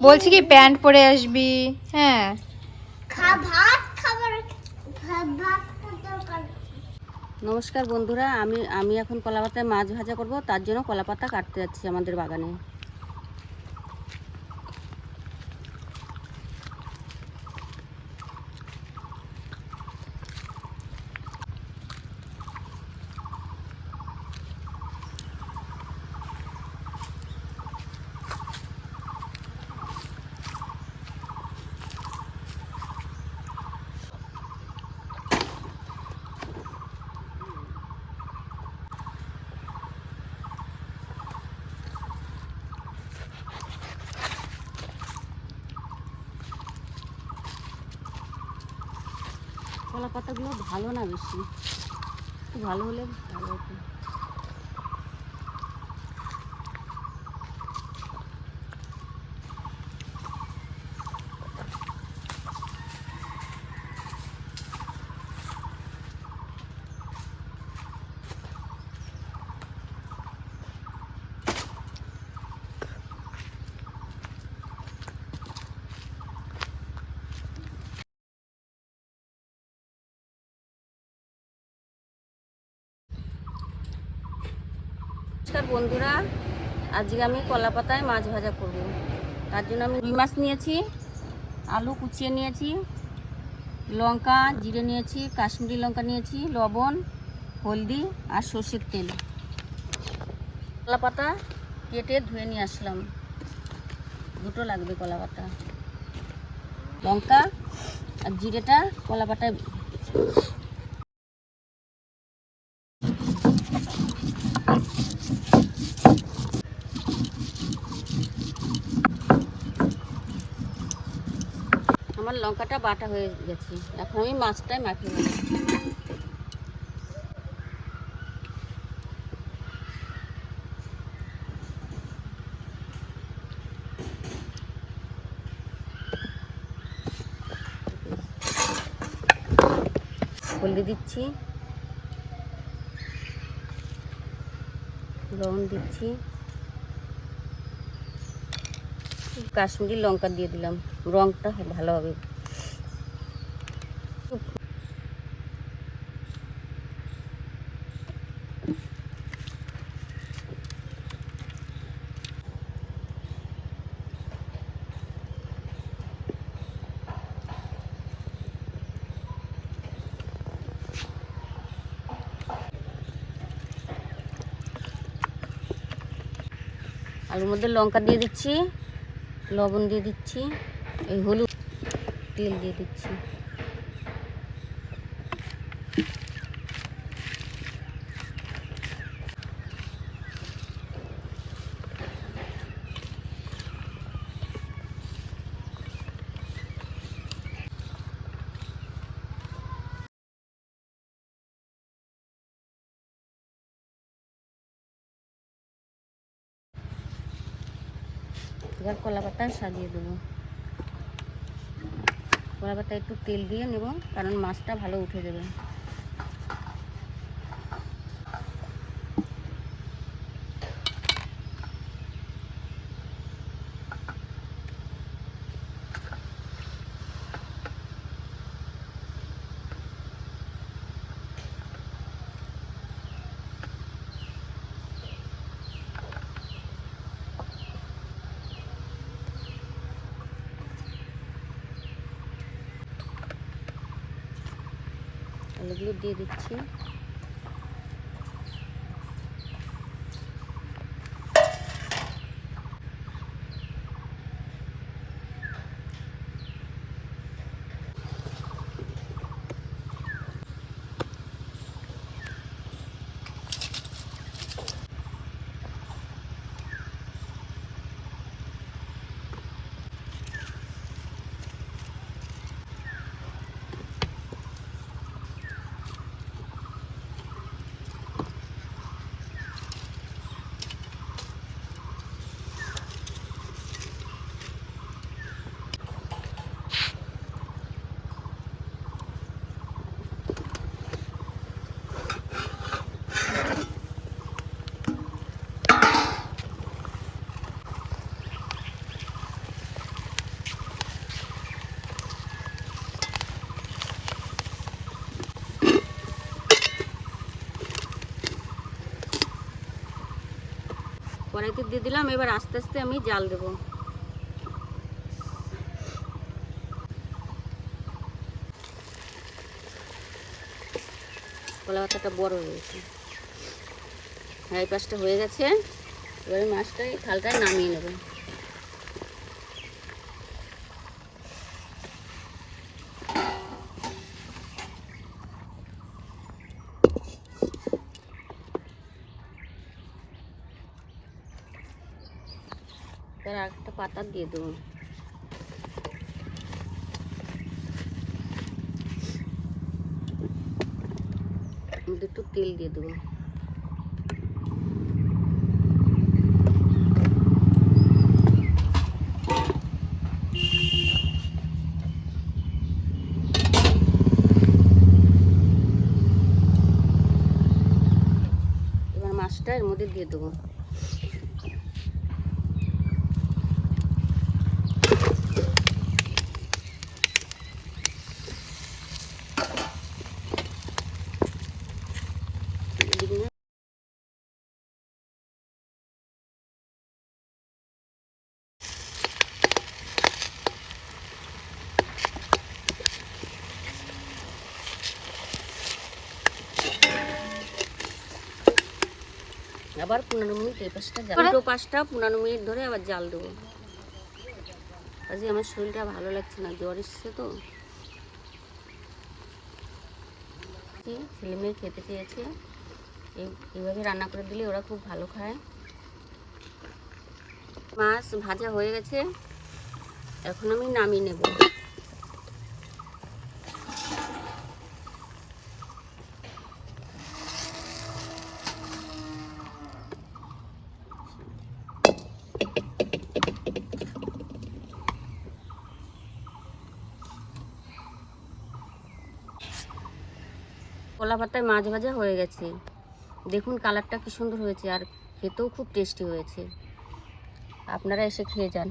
বলছি কি প্যান্ট পরে আসবি হ্যাঁ। খা ভাত খাবার ভা- ভাত খাওয়ার দরকার। নমস্কার বন্ধুরা আমি আমি এখন কলাপাতায় মাছ ভাজা করব তার জন্য কলাপাতা কাটতে যাচ্ছি আমাদের বাগানে। কলাপাতাগুলো ভালো না বেশি। ভালো হলে ভালো হতো। নমস্কার বন্ধুরা, আজকে আমি কলা পাতায় মাছ ভাজা করব। তার জন্য আমি রুই মাছ নিয়েছি, আলু কুচিয়ে নিয়েছি, লঙ্কা, জিরে নিয়েছি, কাশ্মীরি লঙ্কা নিয়েছি, লবণ, হলদি আর সর্ষের তেল। কলা পাতা কেটে ধুয়ে নিয়ে আসলাম। দুটো লাগবে কলা পাতা লঙ্কা আর জিরেটা কলা পাতায় আমার লঙ্কাটা বাটা হয়ে গেছে। এখন আমি মাছটাই মাখিয়ে নেব। হলদি দিচ্ছি। লবণ দিচ্ছি। কাশ্মীরি লঙ্কা দিয়ে দিলাম। রংটা ভালো হবে। আলুর মধ্যে লঙ্কা দিয়ে দিচ্ছি লবণ দিয়ে দিচ্ছি এই হলুদ তেল দিয়ে দিচ্ছি। এবার কলা পাতা সাজিয়ে দেবো। কলা পাতা একটু তেল দিয়ে নেব, কারণ মাছটা ভালো উঠে যাবে। আলুগুলো দিয়ে দিচ্ছি। কড়াইতে দিয়ে দিলাম, এবার আস্তে আস্তে আমি জাল দেব। কলা পাতাটা বড় হয়েছে হ্যাঁ এই পাশটা হয়ে গেছে। এবার মাছটাই থালটায় নামিয়ে নেব তার একটা পাতা দিয়ে দেবো। একটু তেল দিয়ে দেবো। মাছটা এর মধ্যে দিয়ে দেবো এদিকে না আবার পনেরো মিনিট এই পাশটা জাল দুটো পাঁচটা পনেরো মিনিট ধরে আবার জাল দেবো। আজকে আমার শরীরটা ভালো লাগছে না জ্বর এসছে তো। ছেলে মেয়ে খেতে চেয়েছে। এই এইভাবে রান্না করে দিলে ওরা খুব ভালো খায়। মাছ ভাজা হয়ে গেছে। এখন আমি নামিয়ে নেব। কলা পাতায় মাছ ভাজা হয়ে গেছে। দেখুন কালারটা কি সুন্দর হয়েছে আর খেতেও খুব টেস্টি হয়েছে। আপনারা এসে খেয়ে যান।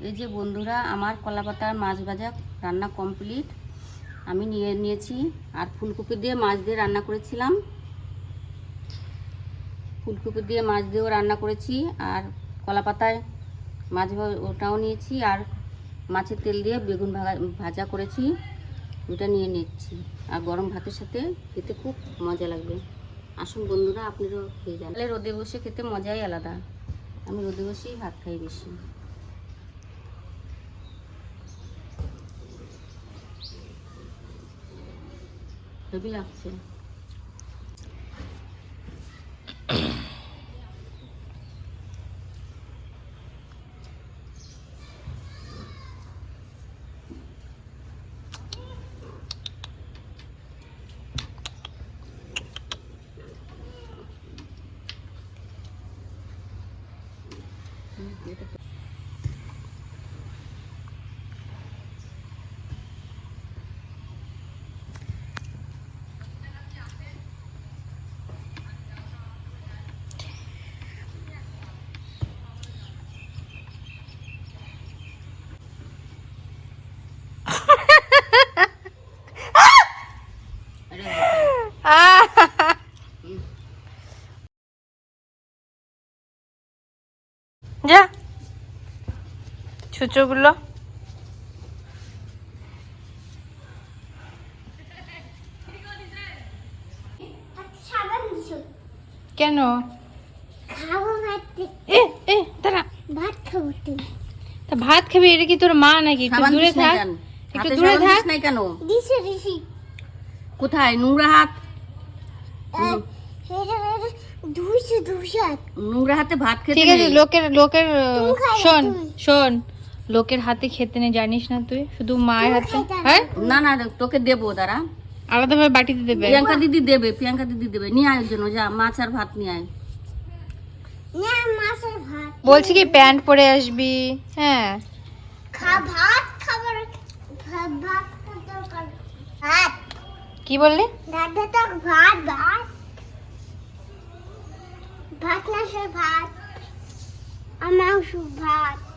এই যে বন্ধুরা, আমার কলা পাতার মাছ ভাজা রান্না কমপ্লিট। আমি নিয়ে নিয়েছি, আর ফুলকপি দিয়ে মাছ দিয়ে রান্না করেছিলাম। ফুলকপি দিয়ে মাছ দিয়েও রান্না করেছি, আর কলা পাতায় মাছ ওটাও নিয়েছি, আর মাছের তেল দিয়ে বেগুন ভাগা- ভাজা করেছি, ওটা নিয়ে নিচ্ছি। আর গরম ভাতের সাথে খেতে খুব মজা লাগবে। আসুন বন্ধুরা আপনারাও খেয়ে যান। রোদে বসে খেতে মজাই আলাদা। আমি রোদে বসেই ভাত খাই বেশি। 何必要先 যা। ছুচোগুলো। কেন? ভাত এ এ দাঁড়া। ভাত খাব তা ভাত খাবি এটা কি তোর মা নাকি? একটু দূরে দিস থাক। একটু দূরে থাক। দিস কেন? দিছি দিছি। কোথায়? নোংরা হাত? ধুইছে ধুইছে। নোংরা হাতে ভাত খেতে ঠিক আছে লোকের লোকের শোন শোন লোকের হাতে খেতে নেই জানিস না তুই? শুধু মায়ের হাতে। হ্যাঁ? না না তোকে দেবো দাঁড়া। আলাদাভাবে বাটিতে দেবে। প্রিয়াঙ্কা দিদি দেবে প্রিয়াঙ্কা দিদি দেবে। নিয়ে আয় জন্য যা মাছ আর ভাত নিয়ে আয়। বলছি কি প্যান্ট পরে আসবি? হ্যাঁ। ভাত খাবার ভাত ভাত তরকারি ভাত। কি বললি? ভাত ভাত। ভাত না সে ভাত আর মাংস ভাত